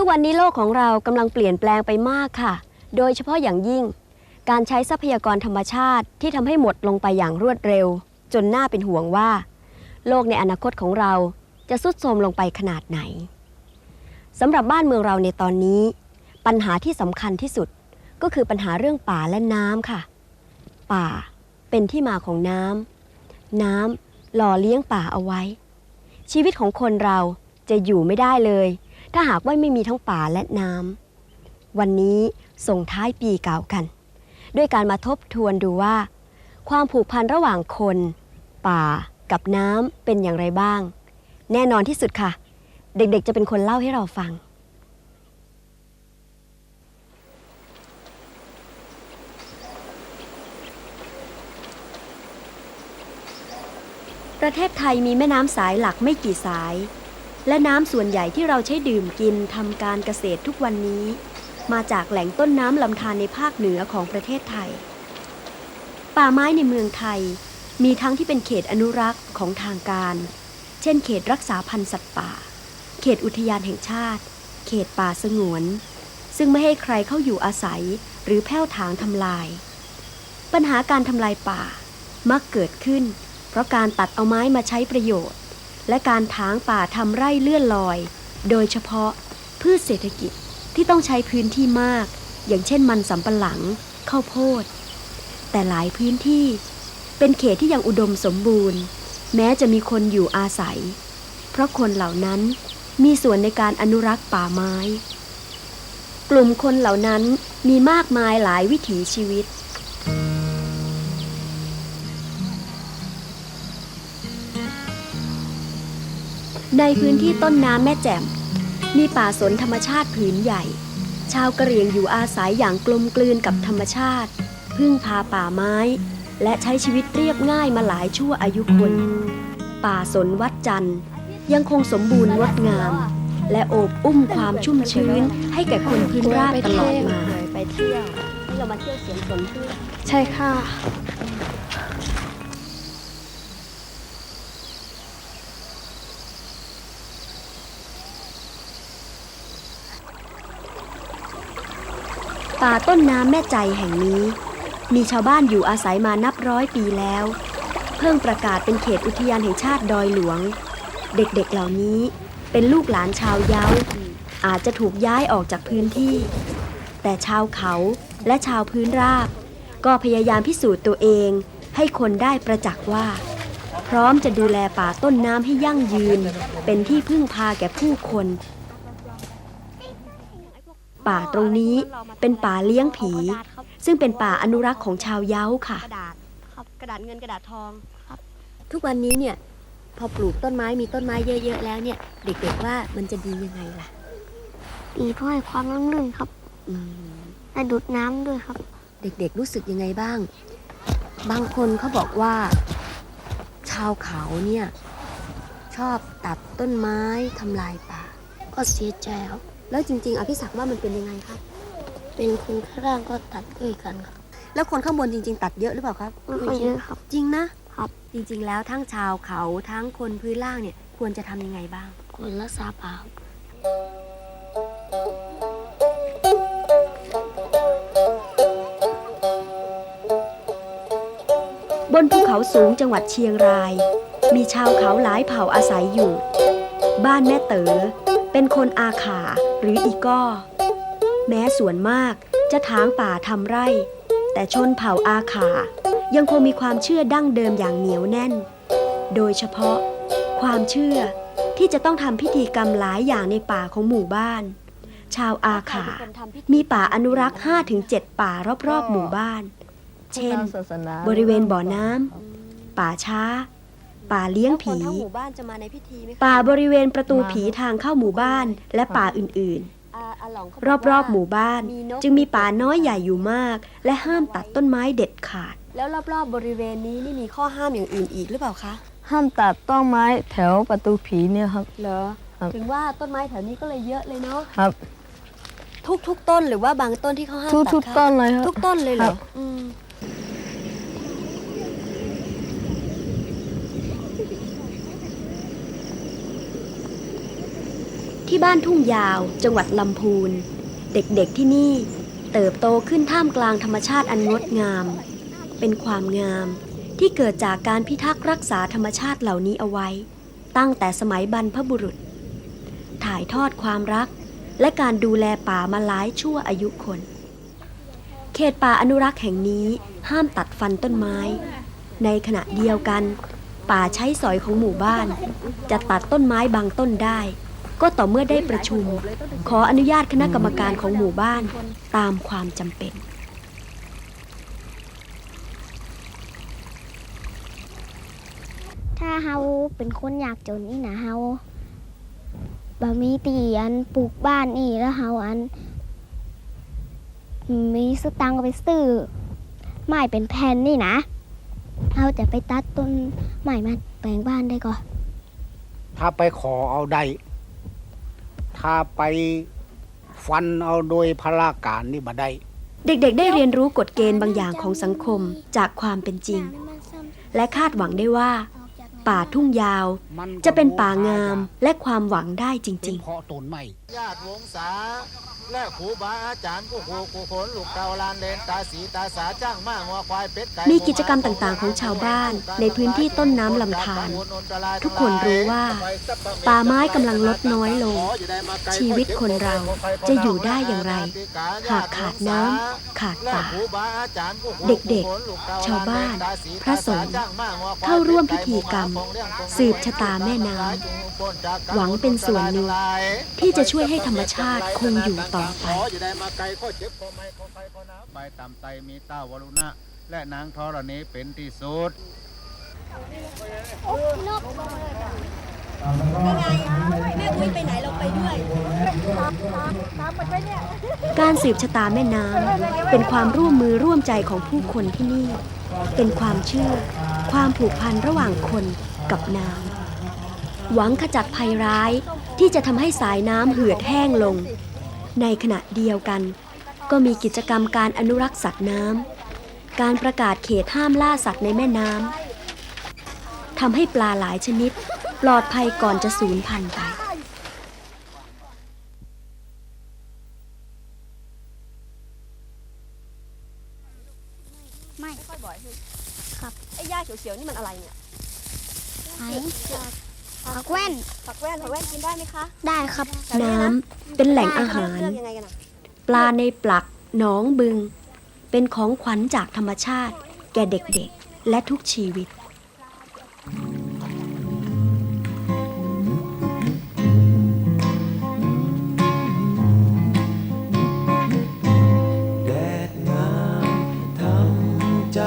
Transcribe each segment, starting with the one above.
ทุกวันนี้โลกของเรากำลังเปลี่ยนแปลงไปมากค่ะ โดยเฉพาะอย่างยิ่ง การใช้ทรัพยากรธรรมชาติที่ทำให้หมดลงไปอย่างรวดเร็ว จนน่าเป็นห่วงว่า โลกในอนาคตของเราจะสุดโทรมลงไปขนาดไหนสำหรับบ้านเมืองเราในตอนนี้ ปัญหาที่สำคัญที่สุดก็คือปัญหาเรื่องป่าและน้ำค่ะ ป่าเป็นที่มาของน้ำน้ำหล่อเลี้ยงป่าเอาไว้ ชีวิตของคนเราจะอยู่ไม่ได้เลย ถ้าหากว่าไม่มีทั้งป่าและน้ำวันนี้ส่งท้ายปีเก่ากัน ด้วยการมาทบทวนดูว่า ความผูกพันระหว่างคน ป่ากับน้ำเป็นอย่างไรบ้าง แน่นอนที่สุดค่ะ เด็กๆจะเป็นคนเล่าให้เราฟัง ประเทศไทยมีแม่น้ำสายหลักไม่กี่สาย และน้ำส่วนใหญ่ที่เราใช้ดื่มกินทำการเกษตรทุกวันนี้ มาจากแหล่งต้นน้ำลำธารในภาคเหนือของประเทศไทย ป่าไม้ในเมืองไทย มีทั้งที่เป็นเขตอนุรักษ์ของทางการ เช่น เขตรักษาพันธุ์สัตว์ป่า เขตอุทยานแห่งชาติ เขตป่าสงวน ซึ่งไม่ให้ใครเข้าอยู่อาศัยหรือแผ้วถางทำลาย ปัญหาการทำลายป่ามักเกิดขึ้น เพราะการตัดเอาไม้มาใช้ประโยชน์ และการถางป่าทำไร่เลื่อนลอย โดยเฉพาะพืชเศรษฐกิจที่ต้องใช้พื้นที่มาก อย่างเช่นมันสำปะหลัง ข้าวโพด แต่หลายพื้นที่ เป็นเขตที่ยังอุดมสมบูรณ์ แม้จะมีคนอยู่อาศัย เพราะคนเหล่านั้นมีส่วนในการอนุรักษ์ป่าไม้ กลุ่มคนเหล่านั้นมีมากมายหลายวิถีชีวิต ในพื้นที่ต้นน้ำแม่แจ่ม มีป่าสนธรรมชาติผืนใหญ่ ชาวกะเหรี่ยงอยู่อาศัยอย่างกลมกลืนกับธรรมชาติ พึ่งพาป่าไม้ และใช้ชีวิตเรียบง่ายมาหลายชั่วอายุคน ป่าสนวัดจันทร์ยังคงสมบูรณ์งดงาม และโอบอุ้มความชุ่มชื้น ให้แก่คนพื้นราบตลอดมาไปเที่ยวที่เรามาเที่ยวสวนสนเพื่อใช่ค่ะ ป่าต้นน้ำแม่ใจแห่งนี้ มีชาวบ้านอยู่อาศัยมานับร้อยปีแล้ว เพิ่งประกาศเป็นเขตอุทยานแห่งชาติดอยหลวง เด็กๆเหล่านี้เป็นลูกหลานชาวเย้า อาจจะถูกย้ายออกจากพื้นที่ แต่ชาวเขาและชาวพื้นราบ ก็พยายามพิสูจน์ตัวเอง ให้คนได้ประจักษ์ว่า พร้อมจะดูแลป่าต้นน้ำให้ยั่งยืน เป็นที่พึ่งพาแก่ผู้คน ป่าตรงนี้เป็นป่าเลี้ยงผี ซึ่งเป็นป่าอนุรักษ์ของชาวเย้าค่ะ กระดาษครับกระดาษเงินกระดาษทองครับ ทุกวันนี้เนี่ยพอปลูกต้นไม้มีต้นไม้เยอะ ๆ แล้วเนี่ย เด็กๆว่ามันจะดียังไงล่ะ ดีเพราะให้ความร่มรื่นครับอืมและดูดน้ำด้วยครับ เด็กๆรู้สึกยังไงบ้าง บางคนเขาบอกว่า ชาวเขาเนี่ย ชอบตัดต้นไม้ทำลายป่า ก็เสียใจครับ แล้วจริง ๆอภิศักดิ์ว่ามันเป็นยังไงครับ เป็นคนข้างล่างก็ตัดด้วยกันครับ แล้วคนข้างบนจริง ๆ ตัดเยอะหรือเปล่าครับ ไม่ค่อยเยอะครับ จริงนะครับ จริงๆ แล้วทั้งชาวเขาทั้งคนพื้นล่างเนี่ยควรจะทำยังไงบ้าง คนรักษาป่าครับบนภูเขาสูงจังหวัดเชียงราย มีชาวเขาหลายเผ่าอาศัยอยู่ บ้านแม่เต๋อเป็นคนอาขา หรืออีก้อ แม้ส่วนมากจะถางป่าทำไร่ แต่ชนเผ่าอาขา ยังคงมีความเชื่อดั้งเดิมอย่างเหนียวแน่น โดยเฉพาะ ความเชื่อที่จะต้องทำพิธีกรรมหลายอย่างในป่าของหมู่บ้าน ชาวอาขา มีป่าอนุรักษ์ 5-7 ป่ารอบๆหมู่บ้าน เช่น บริเวณบ่อน้ำป่าช้า ป่าเลี้ยงผีป่าบริเวณประตูผีทางเข้าหมู่บ้านและป่าอื่นๆ รอบๆหมู่บ้าน จึงมีป่าน้อยใหญ่อยู่มาก และห้ามตัดต้นไม้เด็ดขาด แล้วรอบๆบริเวณนี้นี่มีข้อห้ามอย่างอื่นอีกหรือเปล่าคะห้ามตัดต้นไม้แถวประตูผีเนี่ยครับเหรอครับถึงว่าต้นไม้แถวนี้ก็เลยเยอะเลยเนาะครับ ทุกทุกๆต้นหรือว่าบางต้นที่เขาห้ามทุกตัดทุกคะต้นเลยครับทุกต้นเลยเหรครัอบ อืม ที่บ้านทุ่งยาว จังหวัดลำพูน เด็กๆที่นี่เติบโตขึ้นท่ามกลางธรรมชาติอันงดงาม เป็นความงามที่เกิดจากการพิทักษ์รักษาธรรมชาติเหล่านี้เอาไว้ ตั้งแต่สมัยบรรพบุรุษ ถ่ายทอดความรัก และการดูแลป่ามาหลายชั่วอายุคน เขตป่าอนุรักษ์แห่งนี้ห้ามตัดฟันต้นไม้ ในขณะเดียวกัน ป่าใช้สอยของหมู่บ้าน จะตัดต้นไม้บางต้นได้ ก็ต่อเมื่อได้ประชุม ขออนุญาตคณะกรรมการของหมู่บ้านตามความจำเป็น ถ้าเฮาเป็นคนอยากจนนี่นะเฮาบะมีตีอันปลูกบ้านนี่แล้วเฮาอัน มีสตังค์ก็ไปซื้อไม้เป็นแผ่นนี่นะเฮาจะไปตัดต้นไม้มาแปลงบ้านได้ก่อนถ้าไปขอเอาได้ ถ้าไปฟันเอาโดยพลาการนี่บ่ได้ เด็กๆ ได้เรียนรู้กฎเกณฑ์บางอย่างของสังคมจากความเป็นจริง และคาดหวังได้ว่า ป่าทุ่งยาวมันก็จะเป็นป่างามและความหวังได้จเป็รินงเพาะต้นไม้ญาติวงศา และครูบาอาจารย์กูโคกูขนลูกเตาลานเลนตาสีตาสาจ้างมากงัวควายเป็ดไก่มีกิจกรรมต่างๆของชาวบ้านในพื้นที่ต้นน้ำลำธารทุกคนรู้ว่า ป่าไม้กำลังลดน้อยลง ชีวิตคนเราจะอยู่ได้อย่างไร หากขาดน้ำขาดป่า เด็กๆ ชาวบ้าน พระสงฆ์เข้าร่วมพิธีกรรม สืบชะตาแม่น้ำหวังเป็นส่วนหนึ่งที่จะช่วยให้ธรรมชาติคงอยู่ต่อไป ขออย่าได้มาไกลข้อเจ็บข้อไม่ข้อไฟข้อน้ำไปตามไตมีเต้าวรุณะ และนางธรณีเป็นที่สุดการสืบชะตาแม่น้ำเป็นความร่วมมือร่วมใจของผู้คนที่นี่ เป็นความเชื่อ ความผูกพันระหว่างคนกับน้ำหวังขจัดภัยร้ายที่จะทำให้สายน้ำเหือดแห้งลง ในขณะเดียวกัน ก็มีกิจกรรมการอนุรักษ์สัตว์น้ำ การประกาศเขตห้ามล่าสัตว์ในแม่น้ำทำให้ปลาหลายชนิด ปลอดภัยก่อนจะสูญพันธุ์ไปไม่ไอ้หญ้าเขียวๆนี่มันอะไรเนี่ยไหน ผักแว่นผักแว่นผักแว่นกินได้ไหมคะได้ครับ น้ำเป็นแหล่งอาหาร เลือกยังไงกันอะปลาในปลักหนองบึง เป็นของขวัญจากธรรมชาติ แก่เด็กๆ และทุกชีวิต แดดงามทำใจ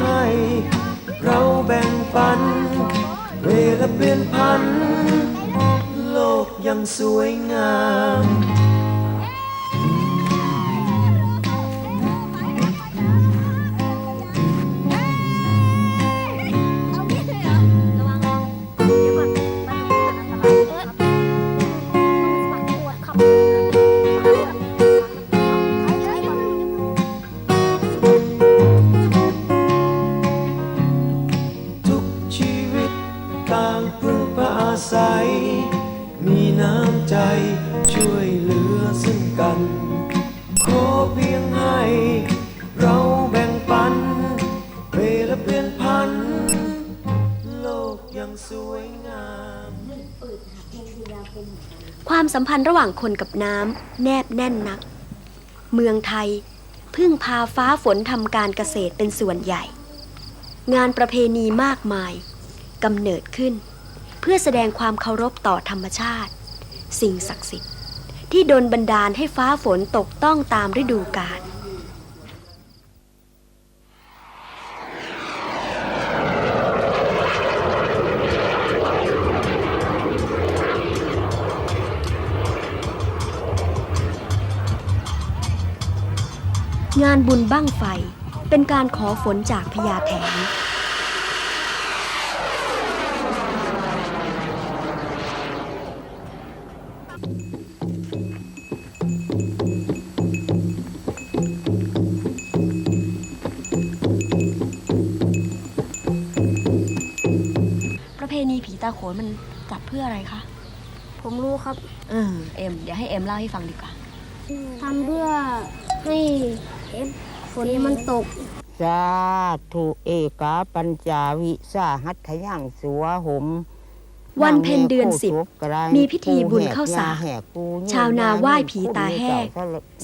ให้ เราแบ่งปัน เวลาเปลี่ยนพัน โลกยังสวยงาม ต่างพึ่งพาอาศัย มีน้ำใจช่วยเหลือซึ่งกัน ขอเพียงให้ เราแบ่งปันเวลาเปลี่ยนพัน โลกยังสวยงาม ความสัมพันธ์ระหว่างคนกับน้ำแนบแน่นนัก เมืองไทย พึ่งพาฟ้าฝนทำการเกษตรเป็นส่วนใหญ่ งานประเพณีมากมาย กำเนิดขึ้น เพื่อแสดงความเคารพต่อธรรมชาติ สิ่งศักดิ์สิทธิ์ ที่โดนบันดาลให้ฟ้าฝนตกต้องตามฤดูกาลงานบุญบั้งไฟเป็นการขอฝนจากพญาแถน ประเพณีผีตาโขนมันจัดเพื่ออะไรคะ ผมรู้ครับเออเอ็มเดี๋ยวให้เอ็มเล่าให้ฟังดีกว่า ทำเพื่อให้ฝนมันตก สาธุเอกาปัญจาวิสาหัตถยังสัวหม วันเพ็ญเดือนสิบมีพิธีบุญเข้าสากชาวนาไหว้ผีตาแหก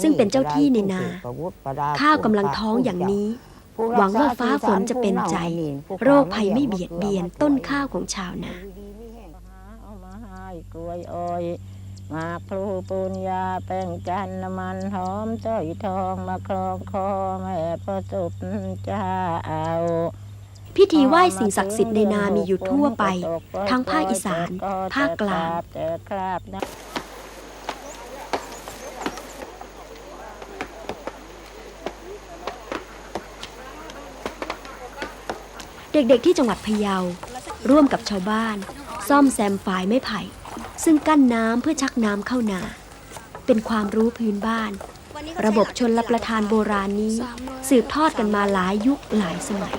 ซึ่งเป็นเจ้าที่ในนา ข้าวกำลังท้องอย่างนี้ หวังว่าฟ้าฝนจะเป็นใจ โรคภัยไม่เบียดเบียนต้นข้าวของชาวนาเอามาให้กล้วยอ้อยหมากพลูปูนยาแป้งจันทร์น้ำมันหอมจ้อยทองมาคลองคอแม่ประสบเจ้า พิธีไหว้สิ่งศักดิ์สิทธิ์ในนามีอยู่ทั่วไป ทั้งภาคอีสาน ภาคกลาง เด็กๆที่จังหวัดพะเยา ร่วมกับชาวบ้าน ซ่อมแซมฝายไม้ไผ่ ซึ่งกั้นน้ำเพื่อชักน้ำเข้านา เป็นความรู้พื้นบ้าน ระบบชนรับประทานโบราณนี้ สืบทอดกันมาหลายยุคหลายสมัย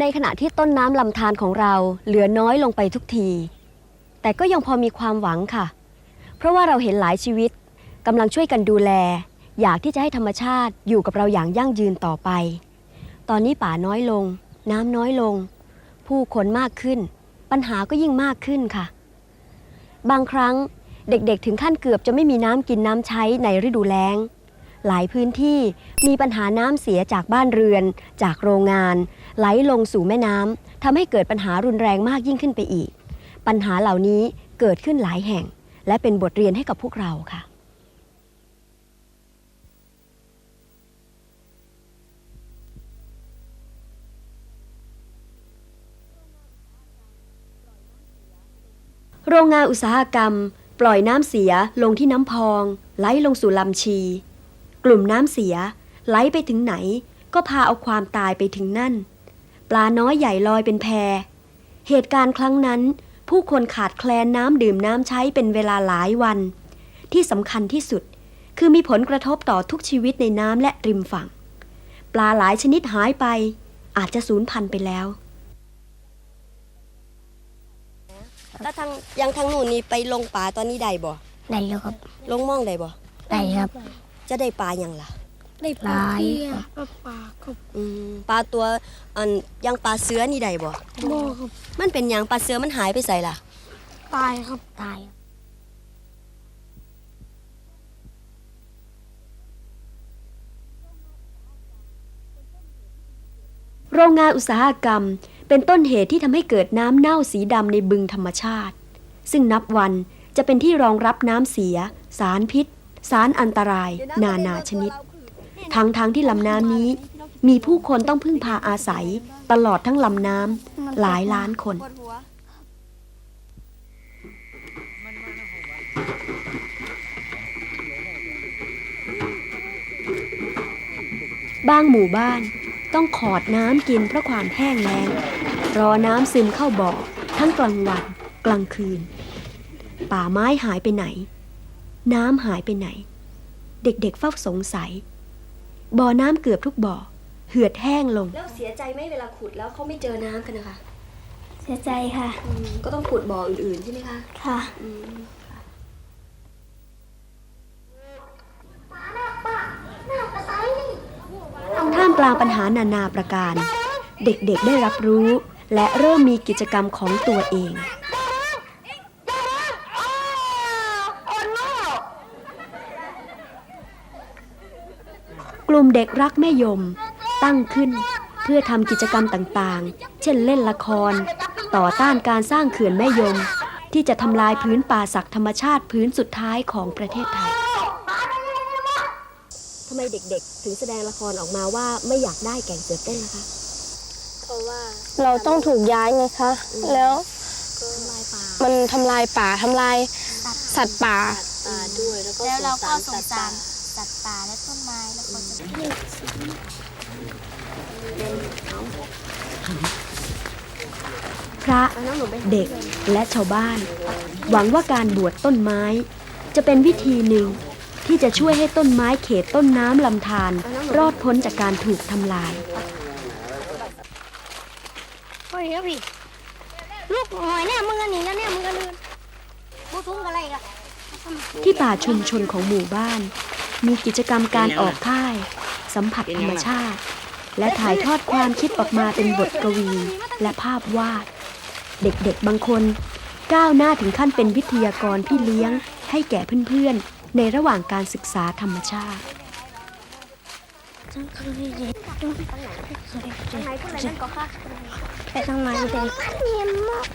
ในขณะที่ต้นน้ำลำธารของเราเหลือน้อยลงไปทุกที แต่ก็ยังพอมีความหวังค่ะ เพราะว่าเราเห็นหลายชีวิตกำลังช่วยกันดูแล อยากที่จะให้ธรรมชาติอยู่กับเราอย่างยั่งยืนต่อไป ตอนนี้ป่าน้อยลง น้ำน้อยลง ผู้คนมากขึ้น ปัญหาก็ยิ่งมากขึ้นค่ะ บางครั้งเด็กๆ ถึงขั้นเกือบจะไม่มีน้ำกินน้ำใช้ในฤดูแล้ง หลายพื้นที่มีปัญหาน้ำเสียจากบ้านเรือน จากโรงงาน ไหลลงสู่แม่น้ำทำให้เกิดปัญหารุนแรงมากยิ่งขึ้นไปอีก ปัญหาเหล่านี้เกิดขึ้นหลายแห่ง และเป็นบทเรียนให้กับพวกเราค่ะโรงงานอุตสาหกรรม ปล่อยน้ำเสียลงที่น้ำพอง ไหลลงสู่ลำชี กลุ่มน้ำเสียไหลไปถึงไหน ก็พาเอาความตายไปถึงนั่น ปลาน้อยใหญ่ลอยเป็นแพ เหตุการณ์ครั้งนั้น ผู้คนขาดแคลนน้ำดื่มน้ำใช้เป็นเวลาหลายวัน ที่สำคัญที่สุดคือมีผลกระทบต่อทุกชีวิตในน้ำและริมฝั่ง ปลาหลายชนิดหายไป อาจจะสูญพันธุ์ไปแล้วแล้วทางยังทางนู่นนี่ไปลงป่าตอนนี้ได้บ่ได้แล้วครับ ลงม่องได้บ่ได้ครับ จะได้ปลาอย่างล่ะ ได้ปลาปลาอืมปลาตัวอันอยังปลาเสือนี่ได้บ่โมครับมันเป็นอย่างปลาเสือมันหายไปใส่ล่ะ ตายครับตายโรงงานอุตสาหกรรม เป็นต้นเหตุที่ทำให้เกิดน้ำเน่าสีดำในบึงธรรมชาติ ซึ่งนับวันจะเป็นที่รองรับน้ำเสีย สารพิษ สารอันตราย นานาชนิด ทั้งทางๆที่ลำน้ำนี้ มีผู้คนต้องพึ่งพาอาศัย ตลอดทั้งลำน้ำหลายล้านคน บางหมู่บ้านต้องขอดน้ำกินเพราะความแห้งแล้ง รอน้ำซึมเข้าบ่อ ทั้งกลางวันกลางคืน ป่าไม้หายไปไหน น้ำหายไปไหน เด็กๆเฝ้าสงสัย บ่อน้ำเกือบทุกบ่อ เหือดแห้งลง แล้วเสียใจไหมเวลาขุดแล้วเขาไม่เจอน้ำกันนะคะเสียใจค่ะก็ต้องขุดบ่ออื่นๆใช่ไหมคะค่ะท่ามกลางปัญหานานาประการ เด็กๆได้รับรู้ และเริ่มมีกิจกรรมของตัวเอง กลุ่มเด็กรักแม่ยม ตั้งขึ้นเพื่อทำกิจกรรมต่างๆ เช่นเล่นละคร ต่อต้านการสร้างเขื่อนแม่ยม ที่จะทำลายพื้นป่าศักธรรมชาติพื้นสุดท้ายของประเทศไทยทำไมเด็กๆ ถึงแสดงละครออกมาว่าไม่อยากได้แก่งเสือเต้นล่ะคะเพราะว่าเราต้องถูกย้ายไงคะ แล้วมันทำลายป่าทำลายสัตว์ป่าป่าด้วยแล้วก็แล้วเราก็สสงงสาสารร สัตว์ป่าและต้นไม้แล้วก็จะพระเด็กและชาวบ้าน หวังว่าการบวชต้นไม้ จะเป็นวิธีหนึ่งที่จะช่วยให้ต้นไม้เขตต้นน้ำลำธารรอดพ้นจากการถูกทำลายเฮ้ยครับพี่ลูกหอยเนี่ยมึงกันหนีกันเนี่ยมึงกันลืนบูทุ่งกันอะไรกันที่ป่าชุมชนของหมู่บ้าน มีกิจกรรมการออกค่าย สัมผัสธรรมชาติ และถ่ายทอดความคิดออกมาเป็นบทกวี และภาพวาด เด็กๆบางคน ก้าวหน้าถึงขั้นเป็นวิทยากรพี่เลี้ยง ให้แก่เพื่อนๆ ในระหว่างการศึกษาธรรมชาติ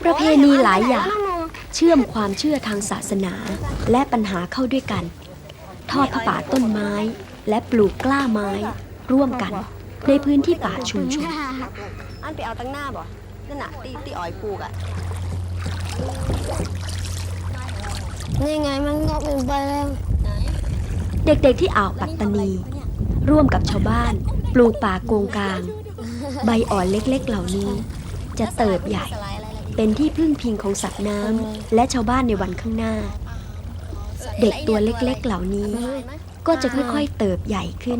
ประเพณีหลายอย่าง เชื่อมความเชื่อทางศาสนาและปัญหาเข้าด้วยกัน ทอดผ้าป่าต้นไม้ และปลูกกล้าไม้ ร่วมกันในพื้นที่ป่าชุมชนอันไปเอาตั้งหน้าบ่นั่นน่ะตีตีอ้อยปลูกอะนี่ไงมันงอกเป็นไปแล้วเด็กๆที่อ่าวปัตตานี ร่วมกับชาวบ้าน ปลูกป่าโกงกลาง ใบอ่อนเล็กๆเหล่านี้ จะเติบใหญ่ เป็นที่พึ่งพิงของสัตว์น้ำและชาวบ้านในวันข้างหน้า เด็กตัวเล็กๆเหล่านี้ ก็จะค่อยๆเติบใหญ่ขึ้น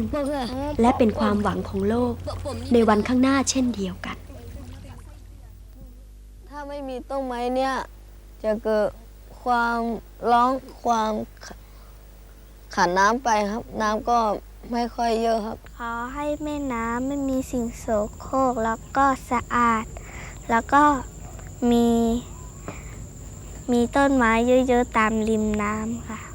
และเป็นความหวังของโลก ในวันข้างหน้าเช่นเดียวกัน ถ้าไม่มีต้นไม้เนี่ย จะเกิดความร้องความขขาดน้ำไปครับ น้ำก็ไม่ค่อยเยอะครับ ขอให้แม่น้ำไม่มีสิ่งโสโครกแล้วก็สะอาด แล้วก็มี มีต้นไม้เยอะๆตามริมน้ำค่ะ